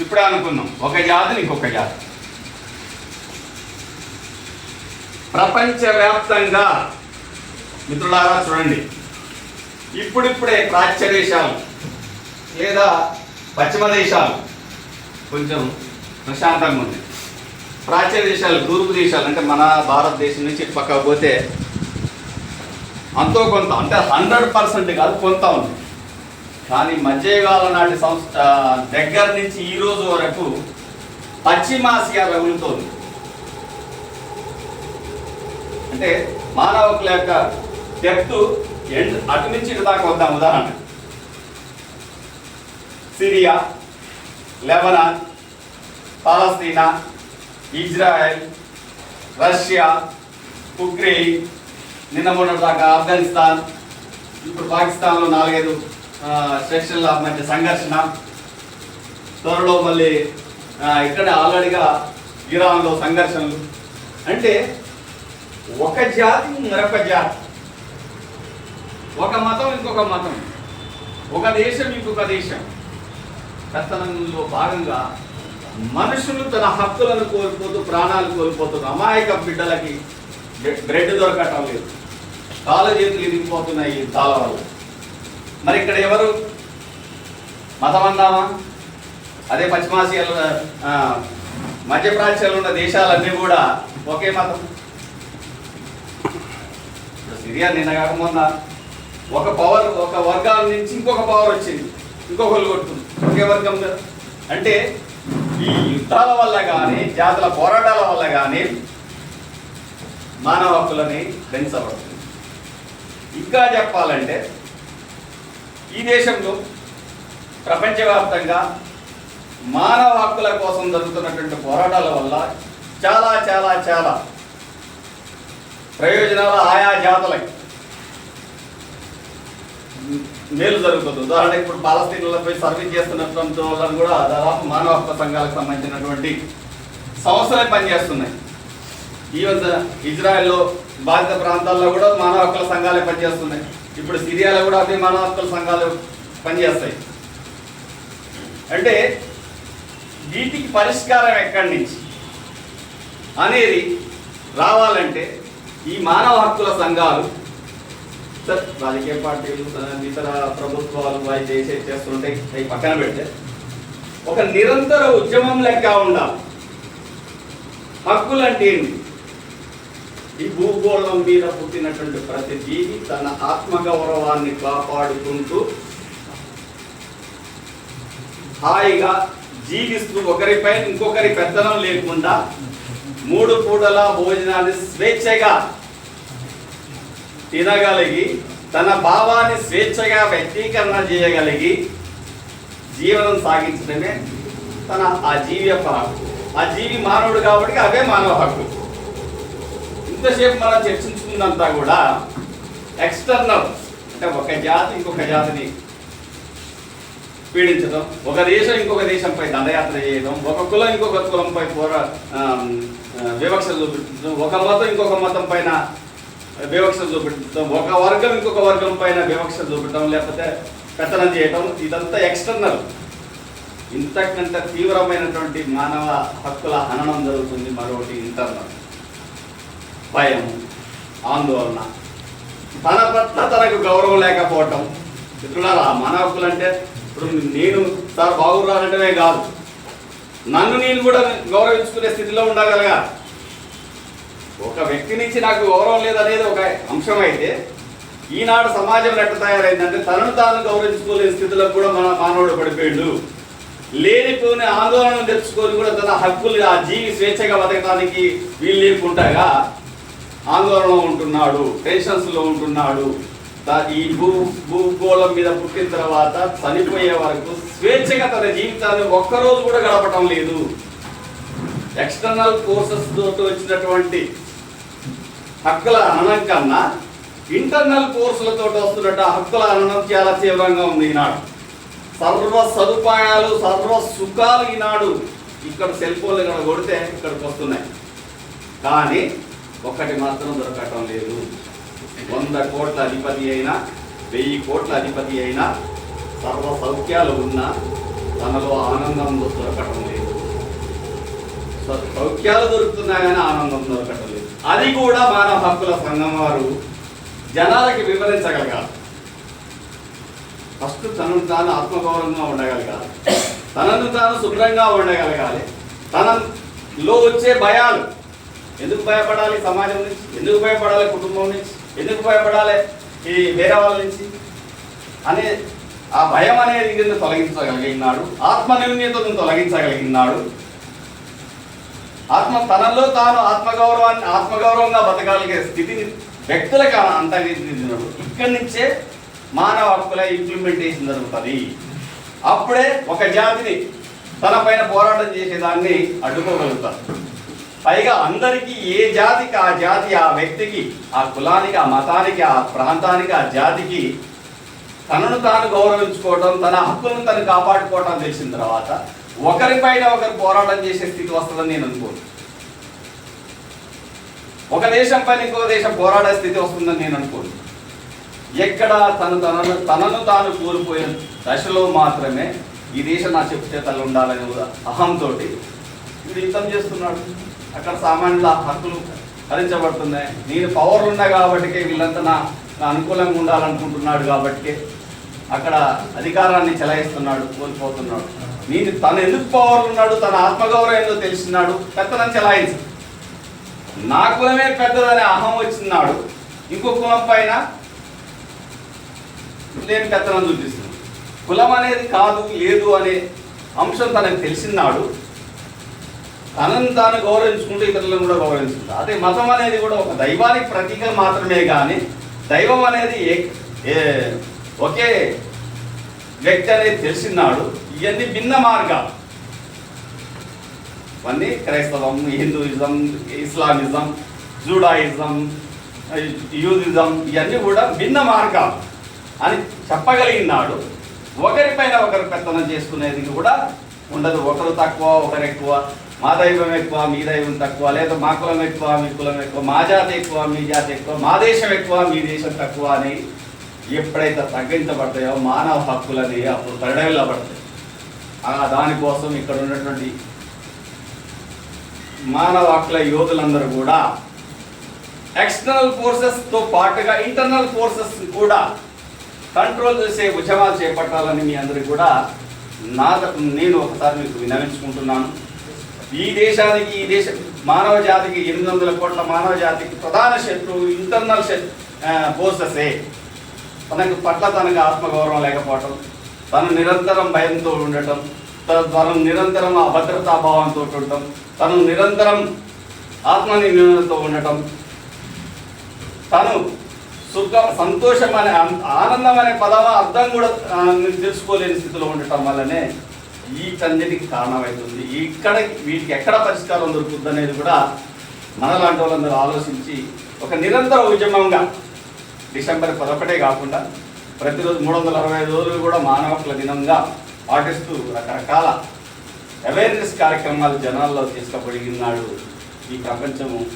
ఇప్పుడే అనుకున్నాం ఒక జాతి ఇంకొక జాతి ప్రపంచవ్యాప్తంగా మిత్రులారా చూడండి. ఇప్పుడిప్పుడే ప్రాచ్య దేశాలు లేదా పశ్చిమ దేశాలు కొంచెం ప్రశాంతంగా ఉంది. ప్రాచ్య దేశాలు తూర్పు దేశాలు అంటే మన భారతదేశం నుంచి పక్క పక్కకు పోతే అంతో కొంత అంటే హండ్రెడ్ పర్సెంట్ కాదు కొంత ఉంది. కానీ మధ్యయుగాల నాటి సంస్థ దగ్గర నుంచి ఈ రోజు వరకు పశ్చిమాసియా రగులుతోంది అంటే మానవకుల యొక్క డెప్త్ ఎండ్ అటు నుంచి ఇటు దాకా వద్దాం ఉదాహరణ. Syria Lebanon Palestine Israel Russia Ukraine నిన్న మొన్న దాకా ఆఫ్ఘనిస్తాన్ ఇప్పుడు పాకిస్తాన్లో నాలుగైదు సెక్షన్ల మధ్య సంఘర్షణ త్వరలో మళ్ళీ ఇక్కడ ఆల్రెడీగా ఇరాన్లో సంఘర్షణలు. అంటే ఒక జాతి మరొక జాతి. ఒక మతం ఇంకొక మతం. ఒక దేశం ఇంకొక దేశం. కథనంలో భాగంగా మనుషులు తన హక్కులను కోల్పోతూ ప్రాణాలు కోల్పోతున్న అమాయక బిడ్డలకి బ్రెడ్ దొరకటం లేదు. కాళ్ళ చేతులు ఇరిగిపోతున్నాయి ఈ యుద్ధాల వల్ల మరి ఇక్కడ ఎవరు? మతం అన్నామా అదే పశ్చిమాసియాలో మధ్యప్రాచ్యాలు ఉన్న దేశాలన్నీ కూడా ఒకే మతం. ఇప్పుడు సిరియా నిన్న కాకముంద ఒక పవర్ ఒక వర్గాల నుంచి ఇంకొక పవర్ వచ్చింది. ఇంకొకరు కొడుతుంది ఒకే వర్గం కదా. అంటే ఈ యుద్ధాల వల్ల కానీ జాతుల పోరాటాల వల్ల కానీ మానవ హక్కులని పెంచబడుతుంది ఇంకా చెప్పాలంటే ఈ దేశంలో ప్రపంచవ్యాప్తంగా మానవ హక్కుల కోసం జరుగుతున్నటువంటి పోరాటాల వల్ల చాలా చాలా చాలా ప్రయోజనాలు ఆయా జాతులకి మేలు జరుగుతుంది. ఉదాహరణకి ఇప్పుడు పాలస్తీన్లపై సర్వీస్ చేస్తున్నటువంటి వాళ్ళని కూడా దాదాపు మానవ హక్కుల సంఘాలకు సంబంధించినటువంటి సంస్థలే పనిచేస్తున్నాయి. ఈవెన్ ఇజ్రాయెల్లో బాధిత ప్రాంతాల్లో కూడా మానవ హక్కుల సంఘాలే పనిచేస్తున్నాయి. ఇప్పుడు సిరియాలో కూడా అదే మానవ హక్కుల సంఘాలు పనిచేస్తాయి. అంటే వీటికి పరిష్కారం ఎక్కడి నుంచి? అనేది రావాలంటే ఈ మానవ హక్కుల సంఘాలు రాజకీయ పార్టీలు ఇతర ప్రభుత్వాలు అవి చేసే చేస్తుంటే అవి పక్కన పెడితే ఒక నిరంతర ఉద్యమం లెక్క ఉండాలి. హక్కులు అంటే ఏంటి? ఈ భూగోళం మీద పుట్టినటువంటి ప్రతి జీవి తన ఆత్మగౌరవాన్ని కాపాడుకుంటూ హాయిగా జీవిస్తూ ఒకరిపై ఇంకొకరి పెత్తనం లేకుండా మూడు పూటల భోజనాన్ని స్వేచ్ఛగా తినగలిగి తన భావాన్ని స్వేచ్ఛగా వ్యక్తీకరణ చేయగలిగి జీవనం సాగించడమే తన ఆ జీవి యొక్క హక్కు. ఆ జీవి మానవుడు కాబట్టి అవే మానవ హక్కు. ఇంతసేపు మనం చర్చించుకున్నంతా కూడా ఎక్స్టర్నల్ అంటే ఒక జాతి ఇంకొక జాతిని పీడించడం ఒక దేశం ఇంకొక దేశంపై దండయాత్ర చేయడం ఒక కులం ఇంకొక కులంపై పోరా వివక్ష చూపించడం ఒక మతం ఇంకొక మతం పైన వివక్ష చూపించడం ఒక వర్గం ఇంకొక వర్గం పైన వివక్ష చూపించడం లేకపోతే పెత్తనం చేయడం ఇదంతా ఎక్స్టర్నల్ ఇంతకంటే తీవ్రమైనటువంటి మానవ హక్కుల హననం జరుగుతుంది మరొకటి ఇంటర్నల్ భయం ఆందోళన. తన పట్ల తనకు గౌరవం లేకపోవటం. మిత్రులారా మన హక్కులంటే ఇప్పుడు నేను సార్ బాగురానటమే కాదు. నన్ను నేను కూడా గౌరవించుకునే స్థితిలో ఉండగలగా. ఒక వ్యక్తి నుంచి నాకు గౌరవం లేదనేది ఒక అంశం అయితే ఈనాడు సమాజం ఎట్ట తయారైందంటే తనను తాను గౌరవించుకోలేని స్థితిలో కూడా మన మానవుడు పడిపోయాడు. లేనిపోయిన ఆందోళన తెచ్చుకొని కూడా తన హక్కులు ఆ జీవి స్వేచ్ఛగా బతకడానికి వీలు లేకుండగా ఆందోళన ఉంటున్నాడు టెన్షన్స్లో ఉంటున్నాడు. ఈ భూ భూగోళం మీద పుట్టిన తర్వాత చనిపోయే వరకు స్వేచ్ఛగా తన జీవితాన్ని ఒక్కరోజు కూడా గడపటం లేదు. ఎక్స్టర్నల్ కోర్సెస్ తోటి వచ్చినటువంటి హక్కుల హననం కన్నా ఇంటర్నల్ కోర్సులతో వస్తున్నట్టు హక్కుల హననం చాలా తీవ్రంగా ఉంది ఈనాడు. సర్వ సదుపాయాలు సర్వ సుఖాలు ఈనాడు ఇక్కడ సెల్ ఫోన్లు ఇక్కడ కొడితే ఇక్కడికి వస్తున్నాయి. కానీ ఒక్కటి మాత్రం దొరకటం లేదు. వంద కోట్ల అధిపతి అయినా వెయ్యి కోట్ల అధిపతి అయినా సర్వ సౌఖ్యాలు ఉన్నా తనలో ఆనందం దొరకటం లేదు. సౌఖ్యాలు దొరుకుతున్నాయని కానీ ఆనందం దొరకటం లేదు. అది కూడా మానవ హక్కుల సంఘం వారు జనాలకి వివరించగలగాలి. ఫస్ట్ తనను తాను ఆత్మగౌరవంగా ఉండగలగాలి. తనను తాను శుభ్రంగా ఉండగలగాలి. తనలో వచ్చే భయాలు ఎందుకు భయపడాలి సమాజం నుంచి? ఎందుకు భయపడాలి కుటుంబం నుంచి? ఎందుకు భయపడాలి ఈ వేరే వాళ్ళ నుంచి? అనే ఆ భయం అనేది కింద తొలగించగలిగినాడు. ఆత్మ నిర్ణయతను తొలగించగలిగినాడు. ఆత్మ తనలో తాను ఆత్మగౌరవాన్ని ఆత్మగౌరవంగా బతకాలిగే స్థితిని వ్యక్తులకు అంతరించినాడు. ఇక్కడి నుంచే మానవ హక్కుల ఇంప్లిమెంటేషన్ జరుగుతుంది. అప్పుడే ఒక జాతిని తన పైన పోరాటం చేసేదాన్ని అడ్డుకోగలుగుతారు. పైగా అందరికీ ఏ జాతికి ఆ జాతి ఆ వ్యక్తికి ఆ కులానికి ఆ మతానికి ఆ ప్రాంతానికి ఆ జాతికి తనను తాను గౌరవించుకోవడం తన హక్కులను తను కాపాడుకోవడం తెలిసిన తర్వాత ఒకరిపైన ఒకరు పోరాటం చేసే స్థితి వస్తుందని నేను అనుకోను. ఒక దేశం పైన ఇంకో దేశం పోరాడే స్థితి వస్తుందని నేను అనుకోను. ఎక్కడ తను తనను తనను తాను కోల్పోయిన దశలో మాత్రమే ఈ దేశం నా చెప్పు చేతలు ఉండాలనే అహంతో వీడు యుద్ధం చేస్తున్నాడు. అక్కడ సామాన్యుల హక్కులు హరించబడుతున్నాయి నేను పవర్ ఉన్నా కాబట్టి వీళ్ళంతా నా అనుకూలంగా ఉండాలనుకుంటున్నాడు కాబట్టి అక్కడ అధికారాన్ని చెలాయిస్తున్నాడు కోల్పోతున్నాడు. నేను తను ఎందుకు పవర్ ఉన్నాడు తన ఆత్మగౌరవం ఏందో తెలిసినాడు పెత్తనం చెలాయించు. నా కులమే పెద్దదనే అహం వచ్చినాడు ఇంకో కులం పైన నేను పెత్తనం చూపిస్తున్నాను కులం అనేది కాదు లేదు అనే అంశం తనకు తెలిసినాడు. తనను తాను గౌరవించుకుంటూ ఇతరులను కూడా గౌరవించుకుంటారు అదే మతం అనేది కూడా ఒక దైవానికి ప్రతీక మాత్రమే కానీ దైవం అనేది ఏ- ఏ- ఒకే వ్యక్తి అనేది తెలిసినాడు ఇవన్నీ భిన్న మార్గాలు. ఇవన్నీ క్రైస్తవం హిందూయిజం ఇస్లామిజం జూడాయిజం యూదిజం ఇవన్నీ కూడా భిన్న మార్గాలు అని చెప్పగలిగినాడు ఒకరిపైన ఒకరు పెత్తనం చేసుకునేది కూడా ఉండదు. ఒకరు తక్కువ ఒకరు ఎక్కువ. మా దైవం ఎక్కువ మీ దైవం తక్కువ లేదా మా కులం ఎక్కువ మీ కులం ఎక్కువ మా జాతి ఎక్కువ మీ జాతి ఎక్కువ మా దేశం ఎక్కువ మీ దేశం తక్కువ అని ఎప్పుడైతే తగ్గించబడతాయో మానవ హక్కులని అప్పుడు పరిడవిల్లబడతాయి ఆ దానికోసం ఇక్కడ ఉన్నటువంటి మానవ హక్కుల యోధులందరూ కూడా ఎక్స్టర్నల్ ఫోర్సెస్తో పాటుగా ఇంటర్నల్ ఫోర్సెస్ కూడా కంట్రోల్ చేసే ఉద్యమాలు చేపట్టాలని మీ అందరికీ కూడా నా నేను ఒకసారి మీకు వినవించుకుంటున్నాను ఈ దేశానికి ఈ దేశ మానవ జాతికి ఎనిమిది వందల కోట్ల మానవ జాతికి ప్రధాన శత్రువు ఇంటర్నల్ ఫోర్సెసే తనకు పట్ల తనకు ఆత్మగౌరవం లేకపోవటం తను నిరంతరం భయంతో ఉండటం తను నిరంతరం అభద్రతా భావంతో ఉండటం తను నిరంతరం ఆత్మనిర్ణయంతో ఉండటం తను సుఖ సంతోషం అనే ఆనందం అనే పదవ అర్థం కూడా తెలుసుకోలేని స్థితిలో ఉండటం వల్లనే ఈ కారణమవుతుంది. ఇక్కడ వీటికి ఎక్కడ పరిష్కారం దొరుకుతుంది అనేది కూడా మనలాంటి వాళ్ళందరూ ఆలోచించి ఒక నిరంతర ఉద్యమంగా డిసెంబర్ పదొకటే కాకుండా ప్రతిరోజు మూడు వందల అరవై ఐదు రోజులు కూడా మానవ హక్కుల దినంగా పాటిస్తూ రకరకాల అవేర్నెస్ కార్యక్రమాలు జనాల్లో తీసుకుపోయినాడు ఈ ప్రపంచము.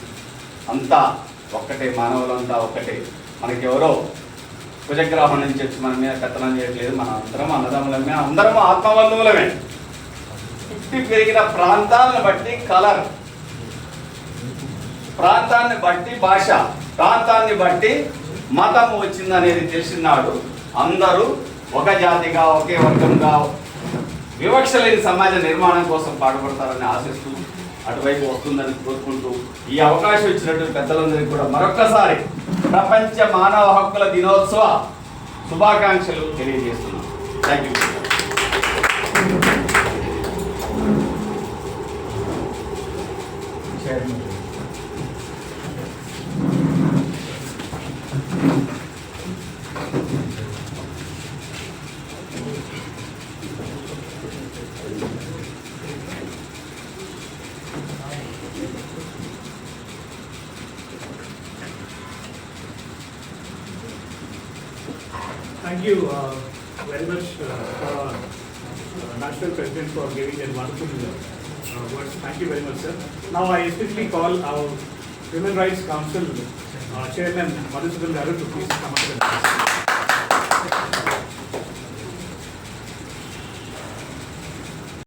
అంతా ఒక్కటే మానవులంతా ఒక్కటే. మనకెవరో కుజగ్రహం నుంచి వచ్చి మన మీద పెత్తనం చేయట్లేదు మన అందరం అన్నదమ్ములమే అందరం ఆత్మబంధువులమే. పుట్టి పెరిగిన ప్రాంతాలను బట్టి కలర్. ప్రాంతాన్ని బట్టి భాష ప్రాంతాన్ని బట్టి మతం వచ్చిందనేది తెలిసినాడు అందరూ ఒక జాతిగా ఒకే వర్గంగా వివక్ష లేని సమాజ నిర్మాణం కోసం పాటుపడతారని ఆశిస్తూ అటువైపు వస్తుందని కోరుకుంటూ ఈ అవకాశం ఇచ్చినట్టు పెద్దలందరికీ కూడా మరొక్కసారి ప్రపంచ మానవ హక్కుల దినోత్సవ శుభాకాంక్షలు తెలియజేస్తున్నాను thank you Thank you. Uh, very much uh, uh, National President for giving that wonderful uh, words. Thank you very much, sir. Now I especially call our Human Rights Council uh, Chairman Madhusudan Garu to please come up.